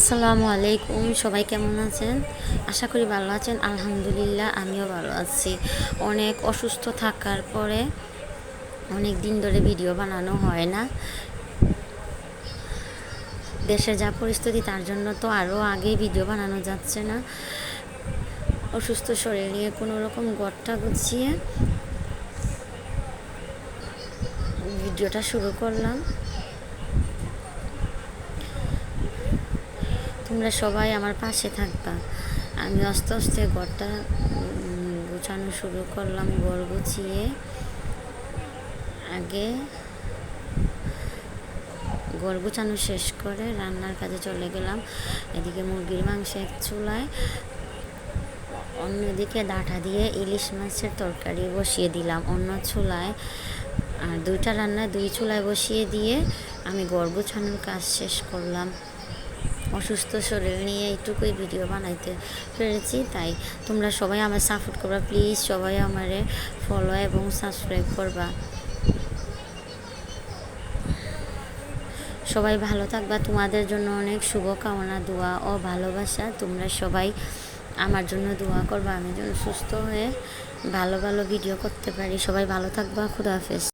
আসসালামু আলাইকুম, সবাই কেমন আছেন? আশা করি ভালো আছেন, আলহামদুলিল্লাহ আমিও ভালো আছি। অনেক অসুস্থ থাকার পরে অনেক দিন ধরে ভিডিও বানানো হয় না। দেশে যা পরিস্থিতি, তার জন্য তো আরও আগেই ভিডিও বানানো যাচ্ছে না। অসুস্থ শরীর নিয়ে কোনো রকম গড়টা গুছিয়ে ভিডিওটা শুরু করলাম। তোমরা সবাই আমার পাশে থাকবা। আমি আস্তে আস্তে ঘরটা গুছানো শুরু করলাম, ঘর গুছিয়ে। আগে ঘর গুছানো শেষ করে রান্নার কাজে চলে গেলাম। এদিকে মুরগির মাংস এক চুলায়, অন্যদিকে ডাঁটা দিয়ে ইলিশ মাছের তরকারি বসিয়ে দিলাম অন্য চুলায়। আর দুইটা রান্না দুই চুলায় বসিয়ে দিয়ে আমি ঘর গুছানোর কাজ শেষ করলাম। অসুস্থ শরীর নিয়ে এইটুকুই ভিডিও বানাইতে পেরেছি, তাই তোমরা সবাই আমার সাপোর্ট করবা প্লিজ সবাই আমারে ফলো এবং সাবস্ক্রাইব করবা। সবাই ভালো থাকবা, তোমাদের জন্য অনেক শুভকামনা, দোয়া ও ভালোবাসা। তোমরা সবাই আমার জন্য দোয়া করবা, আমি যেন সুস্থ হয়ে ভালো ভালো ভিডিও করতে পারি। সবাই ভালো থাকবা, খুদা হাফেজ।